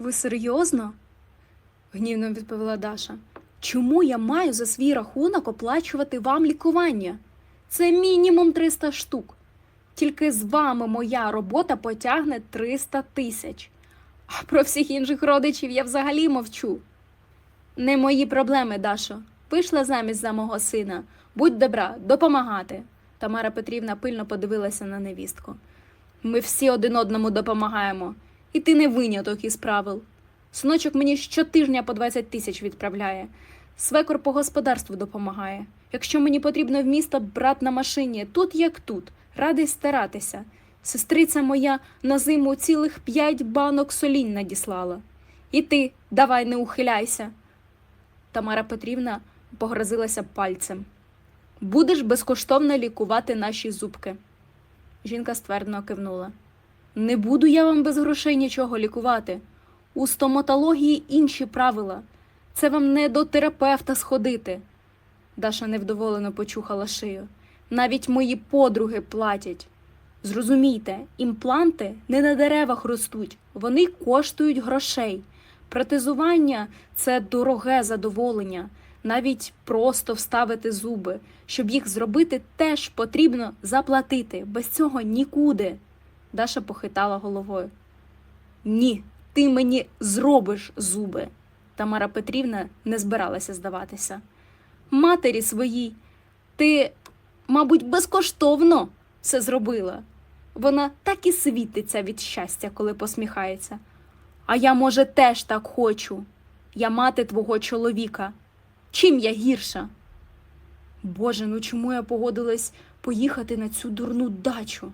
Ви серйозно? гнівно відповіла Даша. Чому я маю за свій рахунок оплачувати вам лікування? Це мінімум 300 штук. Тільки з вами моя робота потягне 300 тисяч. А про всіх інших родичів я взагалі мовчу. Не мої проблеми, Дашо. Вийшла замість за мого сина. Будь добра, допомагати. Тамара Петрівна пильно подивилася на невістку. Ми всі один одному допомагаємо, і ти не виняток із правил. Синочок мені щотижня по 20 тисяч відправляє. Свекор по господарству допомагає. Якщо мені потрібно в місто брат на машині, тут як тут, радий старатися. Сестриця моя на зиму цілих п'ять банок солінь надіслала. І ти давай не ухиляйся. Тамара Петрівна погрозилася пальцем. Будеш безкоштовно лікувати наші зубки. Жінка ствердно кивнула. Не буду я вам без грошей нічого лікувати. У стоматології інші правила. Це вам не до терапевта сходити. Даша невдоволено почухала шию. Навіть мої подруги платять. Зрозумійте, імпланти не на деревах ростуть, вони коштують грошей. Протезування це дороге задоволення. Навіть просто вставити зуби. Щоб їх зробити, теж потрібно заплатити. Без цього нікуди. Даша похитала головою. Ні, ти мені зробиш зуби. Тамара Петрівна не збиралася здаватися. Матері своїй, ти, мабуть, безкоштовно все зробила. Вона так і світиться від щастя, коли посміхається. А я, може, теж так хочу. Я мати твого чоловіка. Чим я гірша? Боже, ну чому я погодилась поїхати на цю дурну дачу?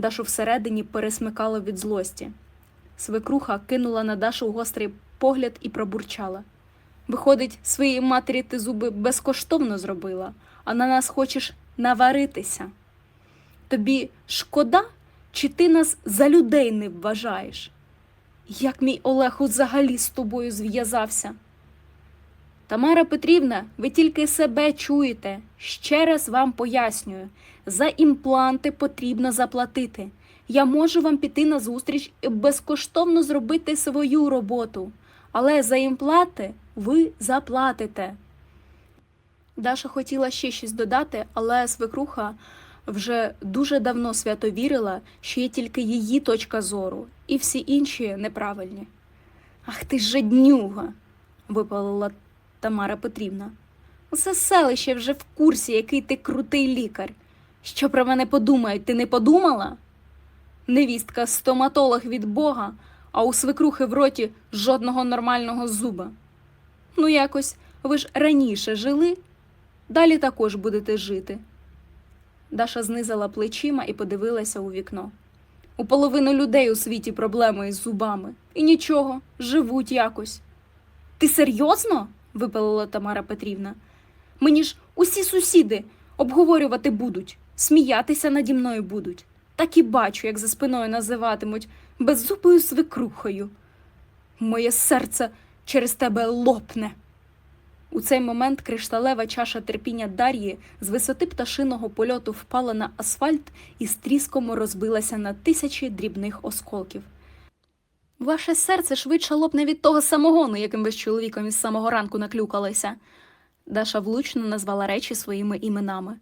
Дашу всередині пересмикало від злості. Свекруха кинула на Дашу гострий погляд і пробурчала. Виходить, своїй матері ти зуби безкоштовно зробила, а на нас хочеш наваритися. Тобі шкода, чи ти нас за людей не вважаєш? Як мій Олег взагалі з тобою зв'язався? Тамара Петрівна, ви тільки себе чуєте. Ще раз вам пояснюю: за імпланти потрібно заплатити. Я можу вам піти на зустріч і безкоштовно зробити свою роботу, але за імпланти ви заплатите. Даша хотіла ще щось додати, але свекруха вже дуже давно свято вірила, що є тільки її точка зору, і всі інші неправильні. Ах ти ж жаднюга, випалила Тамара Петрівна. Усе селище вже в курсі, який ти крутий лікар. Що про мене подумають, ти не подумала? Невістка стоматолог від Бога, а у свекрухи в роті жодного нормального зуба. Ну, якось ви ж раніше жили, далі також будете жити. Даша знизила плечима і подивилася у вікно. У половину людей у світі проблеми із зубами. І нічого, живуть якось. Ти серйозно? Випалила Тамара Петрівна. Мені ж усі сусіди обговорювати будуть, сміятися наді мною будуть. Так і бачу, як за спиною називатимуть беззубою свекрухою. Моє серце через тебе лопне. У цей момент кришталева чаша терпіння Дар'ї з висоти пташиного польоту впала на асфальт і з тріском розбилася на тисячі дрібних осколків. Ваше серце швидше лопне від того самогону, яким ви з чоловіком із самого ранку наклюкалися. Даша влучно назвала речі своїми іменами.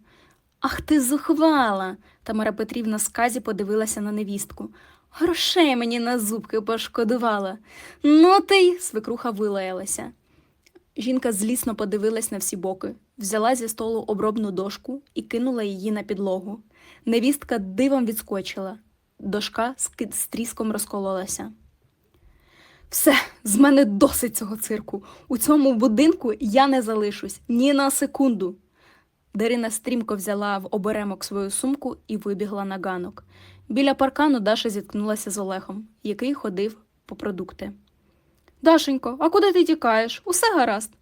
Ах ти зухвала. Тамара Петрівна з казі подивилася на невістку. Грошей мені на зубки пошкодувала. Ну ти й свекруха вилаялася. Жінка злісно подивилась на всі боки, взяла зі столу обробну дошку і кинула її на підлогу. Невістка дивом відскочила. Дошка з тріском розкололася. Все, з мене досить цього цирку. У цьому будинку я не залишусь ні на секунду. Дарина стрімко взяла в оберемок свою сумку і вибігла на ганок. Біля паркану Даша зіткнулася з Олегом, який ходив по продукти. Дашенько, а куди ти тікаєш? Усе гаразд.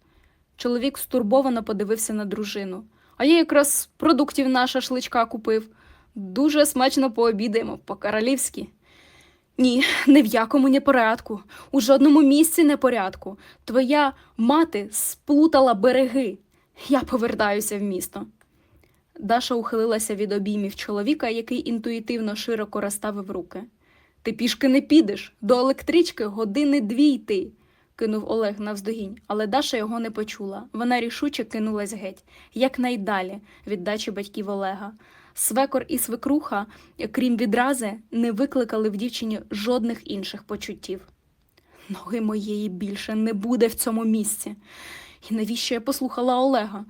Чоловік стурбовано подивився на дружину. А я якраз продуктів на шашличка купив. Дуже смачно пообідаємо по-королівськи. Ні, не в якому не порядку. У жодному місці не порядку. Твоя мати сплутала береги. Я повертаюся в місто. Даша ухилилася від обіймів чоловіка, який інтуїтивно широко розставив руки. Ти пішки не підеш, до електрички години дві йти, кинув Олег навздогінь, але Даша його не почула. Вона рішуче кинулась геть, якнайдалі від дачі батьків Олега. Свекор і свекруха, крім відрази, не викликали в дівчині жодних інших почуттів. Ноги моєї більше не буде в цьому місці. І навіщо я послухала Олега?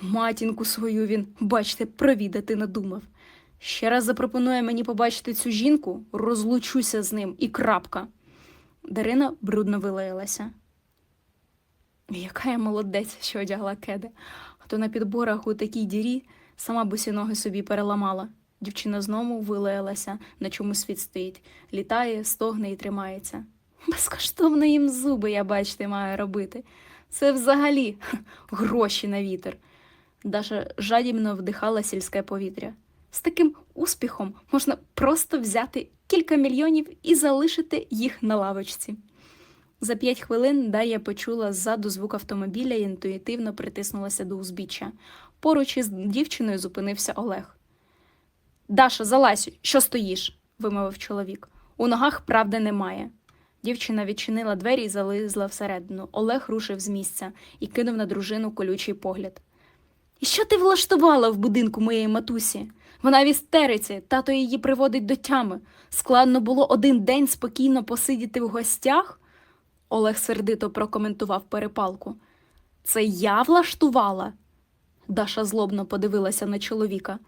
Матінку свою він, бачте, провідати надумав. Ще раз запропонує мені побачити цю жінку, розлучуся з ним і крапка. Дарина брудно вилаялася. Яка я молодець, що одягла кеди, а то на підборах у такій дірі сама босі ноги собі переламала. Дівчина знову вилаялася, на чому світ стоїть, літає, стогне і тримається. Безкоштовно їм зуби, я бачите, маю робити. Це взагалі гроші на вітер. Даша жадібно вдихала сільське повітря. З таким успіхом можна просто взяти кілька мільйонів і залишити їх на лавочці. За п'ять хвилин Дар'я почула ззаду звук автомобіля і інтуїтивно притиснулася до узбіччя. Поруч із дівчиною зупинився Олег. Даша, залазь, що стоїш? вимовив чоловік. У ногах правди немає. Дівчина відчинила двері і залізла всередину. Олег рушив з місця і кинув на дружину колючий погляд. І що ти влаштувала в будинку моєї матусі? Вона в істериці, тато її приводить до тями. Складно було один день спокійно посидіти в гостях? Олег сердито прокоментував перепалку. Це я влаштувала? Даша злобно подивилася на чоловіка.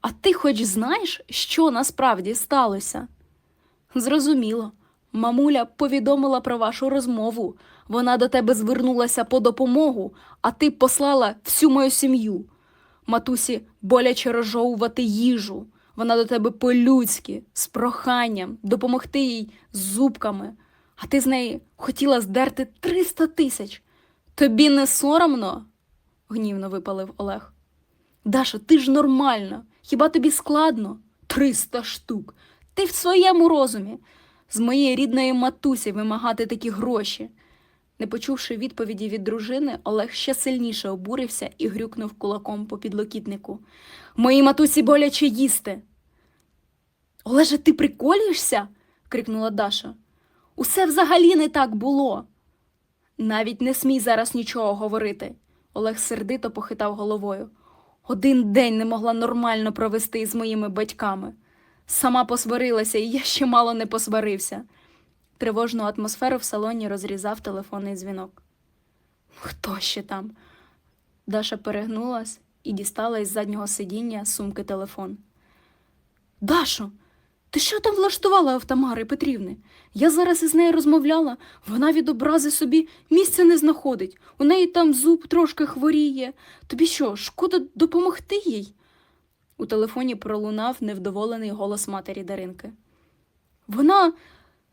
А ти хоч знаєш, що насправді сталося? Зрозуміло. Мамуля повідомила про вашу розмову. Вона до тебе звернулася по допомогу, а ти послала всю мою сім'ю. Матусі боляче розжовувати їжу. Вона до тебе по-людськи, з проханням, допомогти їй з зубками. А ти з неї хотіла здерти 300 тисяч. Тобі не соромно? Гнівно випалив Олег. Даша, ти ж нормальна. Хіба тобі складно? Триста штук. Ти в своєму розумі. З моєї рідної матусі вимагати такі гроші. Не почувши відповіді від дружини, Олег ще сильніше обурився і грюкнув кулаком по підлокітнику. Моїй матусі боляче їсти. Олеже, ти приколюєшся? крикнула Даша. Усе взагалі не так було. Навіть не смій зараз нічого говорити. Олег сердито похитав головою. Один день не могла нормально провести із моїми батьками. Сама посварилася, і я ще мало не посварився. Тривожну атмосферу в салоні розрізав телефонний дзвінок. Хто ще там? Даша перегнулась і дістала із заднього сидіння сумки телефон. Дашо, ти що там влаштувала в Петрівни? Я зараз із нею розмовляла, вона від образи собі місця не знаходить. У неї там зуб трошки хворіє. Тобі що, шкода допомогти їй? У телефоні пролунав невдоволений голос матері Даринки. Вона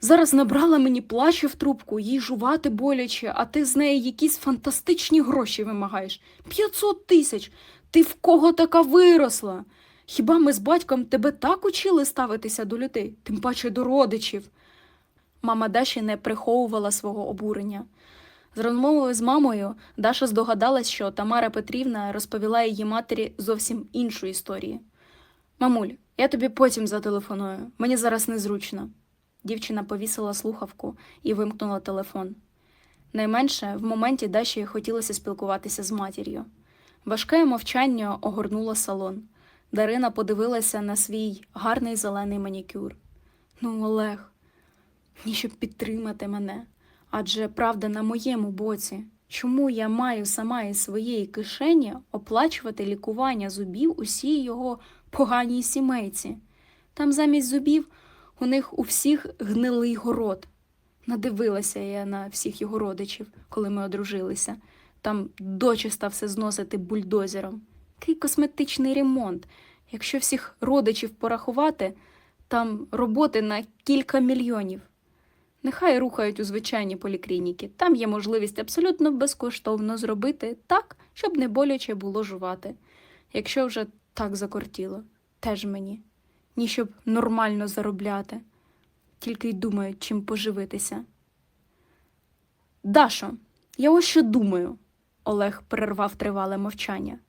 зараз набрала мені плаче в трубку, їй жувати боляче, а ти з неї якісь фантастичні гроші вимагаєш. П'ятсот тисяч. Ти в кого така виросла? Хіба ми з батьком тебе так учили ставитися до людей, тим паче до родичів? Мама Даші не приховувала свого обурення. З розмовою з мамою Даша здогадалась, що Тамара Петрівна розповіла її матері зовсім іншу історію. Мамуль, я тобі потім зателефоную, мені зараз незручно. Дівчина повісила слухавку і вимкнула телефон. Найменше в моменті Даші хотілося спілкуватися з матір'ю. Важке мовчання огорнуло салон. Дарина подивилася на свій гарний зелений манікюр. Ну, Олег, ні, щоб підтримати мене. Адже правда на моєму боці. Чому я маю сама із своєї кишені оплачувати лікування зубів усій його поганій сімейці? Там замість зубів у них у всіх гнилий город. Надивилася я на всіх його родичів, коли ми одружилися. Там дочиста все зносити бульдозером. Який косметичний ремонт. Якщо всіх родичів порахувати, там роботи на кілька мільйонів. Нехай рухають у звичайні поліклініки. Там є можливість абсолютно безкоштовно зробити так, щоб не боляче було жувати. Якщо вже так закортіло, теж мені. Ні, щоб нормально заробляти. Тільки й думають, чим поживитися. Дашо, я ось що думаю, Олег перервав тривале мовчання.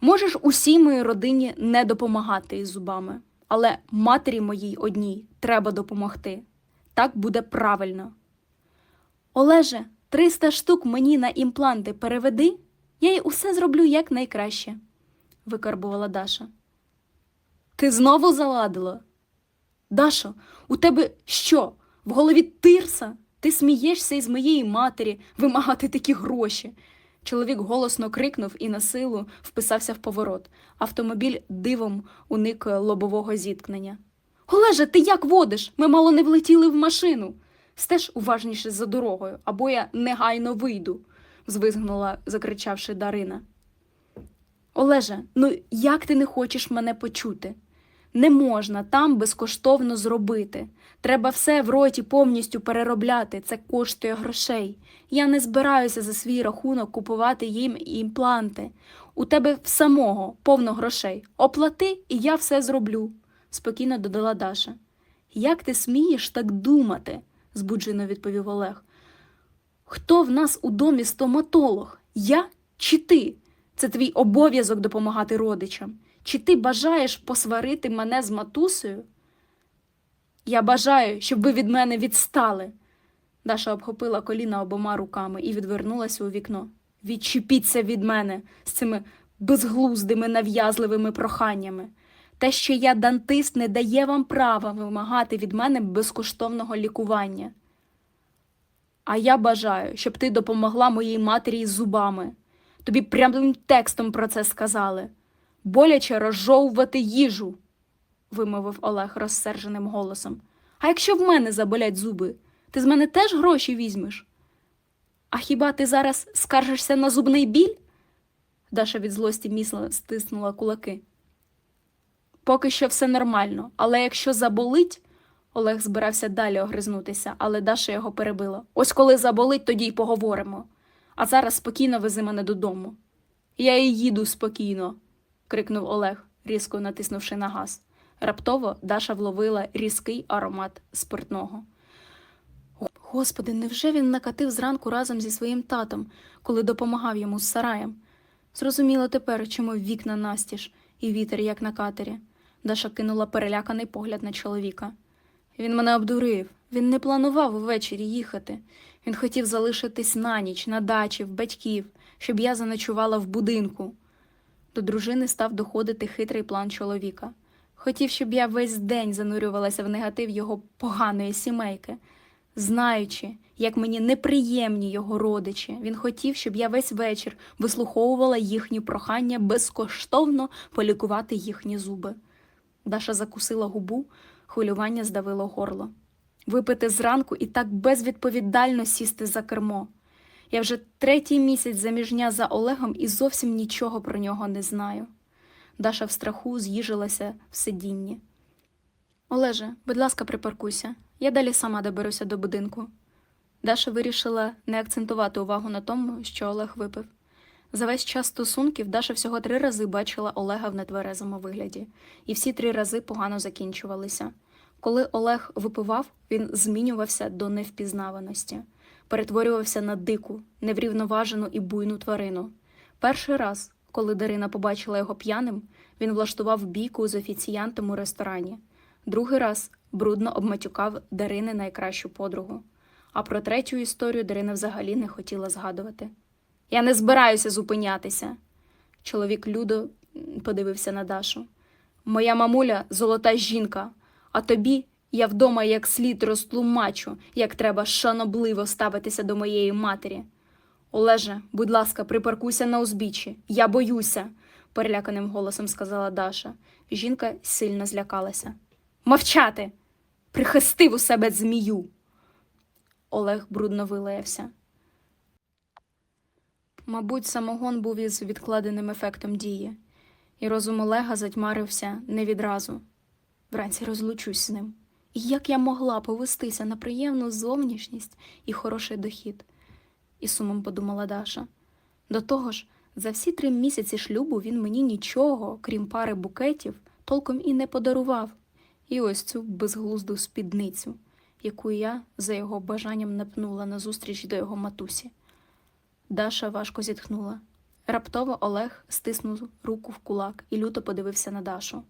Можеш усій моїй родині не допомагати із зубами, але матері моїй одній треба допомогти. Так буде правильно. Олеже, 300 штук мені на імпланти переведи, я й усе зроблю як найкраще, викарбувала Даша. Ти знову заладила? Дашо, у тебе що? В голові тирса? Ти смієшся із моєї матері вимагати такі гроші. Чоловік голосно крикнув і на силу вписався в поворот. Автомобіль дивом уник лобового зіткнення. Олеже, ти як водиш? Ми мало не влетіли в машину. Стеж уважніше за дорогою, або я негайно вийду, звизгнула, закричавши Дарина. Олеже, ну як ти не хочеш мене почути? Не можна там безкоштовно зробити. Треба все в роті повністю переробляти. Це коштує грошей. Я не збираюся за свій рахунок купувати їм імпланти. У тебе в самого повно грошей. Оплати, і я все зроблю, спокійно додала Даша. Як ти смієш так думати? збуджено відповів Олег. Хто в нас у домі стоматолог? Я чи ти? Це твій обов'язок допомагати родичам. Чи ти бажаєш посварити мене з матусею? Я бажаю, щоб ви від мене відстали. Даша обхопила коліна обома руками і відвернулася у вікно. Відчепіться від мене з цими безглуздими нав'язливими проханнями. Те, що я дантист, не дає вам права вимагати від мене безкоштовного лікування. А я бажаю, щоб ти допомогла моїй матері із зубами. Тобі прямим текстом про це сказали. Боляче розжовувати їжу, вимовив Олег розсерженим голосом. А якщо в мене заболять зуби, ти з мене теж гроші візьмеш? А хіба ти зараз скаржишся на зубний біль? Даша від злості міцно стиснула кулаки. Поки що все нормально, але якщо заболить, Олег збирався далі огризнутися, але Даша його перебила. Ось коли заболить, тоді й поговоримо. А зараз спокійно вези мене додому. Я і їду спокійно, крикнув Олег, різко натиснувши на газ. Раптово Даша вловила різкий аромат спиртного. Господи, невже він накатив зранку разом зі своїм татом, коли допомагав йому з сараєм? Зрозуміло тепер, чому вікна настіж і вітер, як на катері. Даша кинула переляканий погляд на чоловіка. Він мене обдурив. Він не планував увечері їхати. Він хотів залишитись на ніч, на дачі, в батьків, щоб я заночувала в будинку. До дружини став доходити хитрий план чоловіка. Хотів, щоб я весь день занурювалася в негатив його поганої сімейки. Знаючи, як мені неприємні його родичі, він хотів, щоб я весь вечір вислуховувала їхні прохання безкоштовно полікувати їхні зуби. Даша закусила губу, хвилювання здавило горло. Випити зранку і так безвідповідально сісти за кермо. Я вже третій місяць заміжня за Олегом і зовсім нічого про нього не знаю. Даша в страху з'їжилася в сидінні. Олеже, будь ласка, припаркуйся. Я далі сама доберуся до будинку. Даша вирішила не акцентувати увагу на тому, що Олег випив. За весь час стосунків Даша всього три рази бачила Олега в нетверезому вигляді, і всі три рази погано закінчувалися. Коли Олег випивав, він змінювався до невпізнаваності, перетворювався на дику, неврівноважену і буйну тварину. Перший раз, коли Дарина побачила його п'яним, він влаштував бійку з офіціянтом у ресторані. Другий раз брудно обматюкав Дарини найкращу подругу. А про третю історію Дарина взагалі не хотіла згадувати. Я не збираюся зупинятися. Чоловік Людо подивився на Дашу. Моя мамуля золота жінка, а тобі я вдома як слід розтлумачу, як треба шанобливо ставитися до моєї матері. Олеже, будь ласка, припаркуйся на узбіччі. Я боюся, переляканим голосом сказала Даша. Жінка сильно злякалася. Мовчати! Прихистив у себе змію. Олег брудно вилаявся. Мабуть, самогон був із відкладеним ефектом дії, і розум Олега затьмарився не відразу. Вранці розлучусь з ним. Як я могла повестися на приємну зовнішність і хороший дохід? І сумом подумала Даша. До того ж, за всі три місяці шлюбу він мені нічого, крім пари букетів, толком і не подарував. І ось цю безглузду спідницю, яку я за його бажанням напнула назустріч до його матусі. Даша важко зітхнула. Раптово Олег стиснув руку в кулак і люто подивився на Дашу.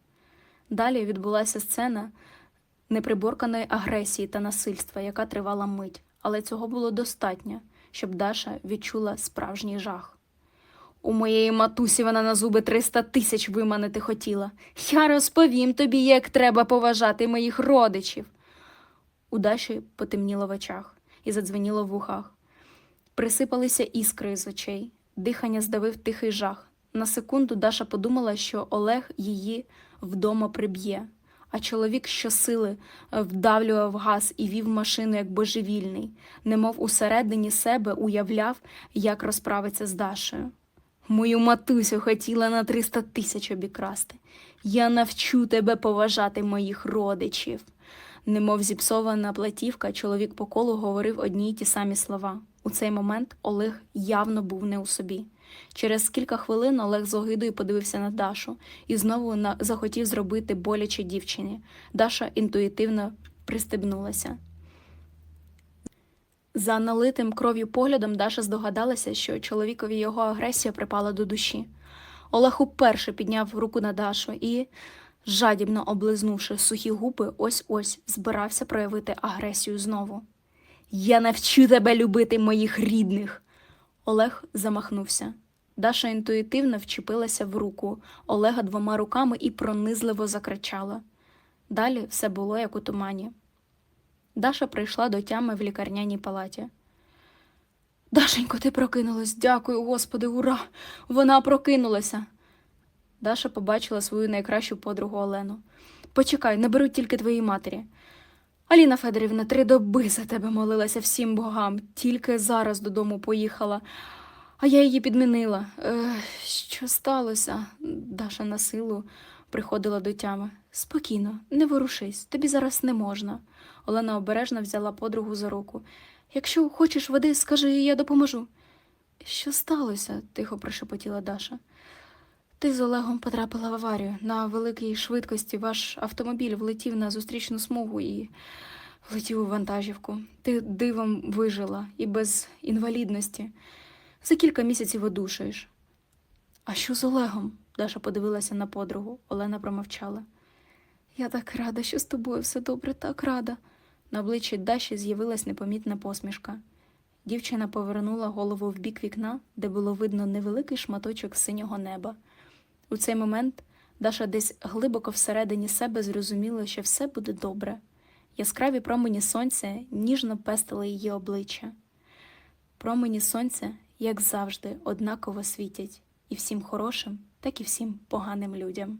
Далі відбулася сцена неприборканої агресії та насильства, яка тривала мить, але цього було достатньо, щоб Даша відчула справжній жах. У моєї матусі вона на зуби 300 тисяч виманити хотіла. Я розповім тобі, як треба поважати моїх родичів. У Даші потемніло в очах і задзвеніло в вухах. Присипалися іскри з очей, дихання здавив тихий жах. На секунду Даша подумала, що Олег її вдома приб'є, а чоловік щосили е, вдавлював газ і вів машину як божевільний, немов усередині себе уявляв, як розправиться з Дашею. Мою матусю хотіла на 300 тисяч обікрасти. Я навчу тебе поважати моїх родичів. Немов зіпсована платівка, чоловік по колу говорив одні й ті самі слова. У цей момент Олег явно був не у собі. Через кілька хвилин Олег з огидою подивився на Дашу і знову на... захотів зробити боляче дівчині. Даша інтуїтивно пристебнулася. За налитим кров'ю поглядом Даша здогадалася, що чоловікові його агресія припала до душі. Олег уперше підняв руку на Дашу і, жадібно облизнувши сухі губи, ось-ось збирався проявити агресію знову. Я навчу тебе любити моїх рідних. Олег замахнувся. Даша інтуїтивно вчепилася в руку Олега двома руками і пронизливо закричала. Далі все було як у тумані. Даша прийшла до тями в лікарняній палаті. Дашенько, ти прокинулась. Дякую, Господи, ура! Вона прокинулася. Даша побачила свою найкращу подругу Олену. Почекай, не беруть тільки твоїй матері. Аліна Федорівна три доби за тебе молилася всім богам, тільки зараз додому поїхала, а я її підмінила. Е, що сталося? Даша на силу приходила до тями. Спокійно, не ворушись, тобі зараз не можна. Олена обережно взяла подругу за руку. Якщо хочеш води, скажи, я допоможу. Що сталося? тихо прошепотіла Даша. Ти з Олегом потрапила в аварію. На великій швидкості ваш автомобіль влетів на зустрічну смугу і влетів у вантажівку. Ти дивом вижила і без інвалідності. За кілька місяців одушаєш. А що з Олегом? Даша подивилася на подругу. Олена промовчала. Я так рада, що з тобою все добре, так рада. На обличчі Даші з'явилась непомітна посмішка. Дівчина повернула голову в бік вікна, де було видно невеликий шматочок синього неба. У цей момент Даша десь глибоко всередині себе зрозуміла, що все буде добре. Яскраві промені сонця ніжно пестили її обличчя. Промені сонця, як завжди, однаково світять і всім хорошим, так і всім поганим людям.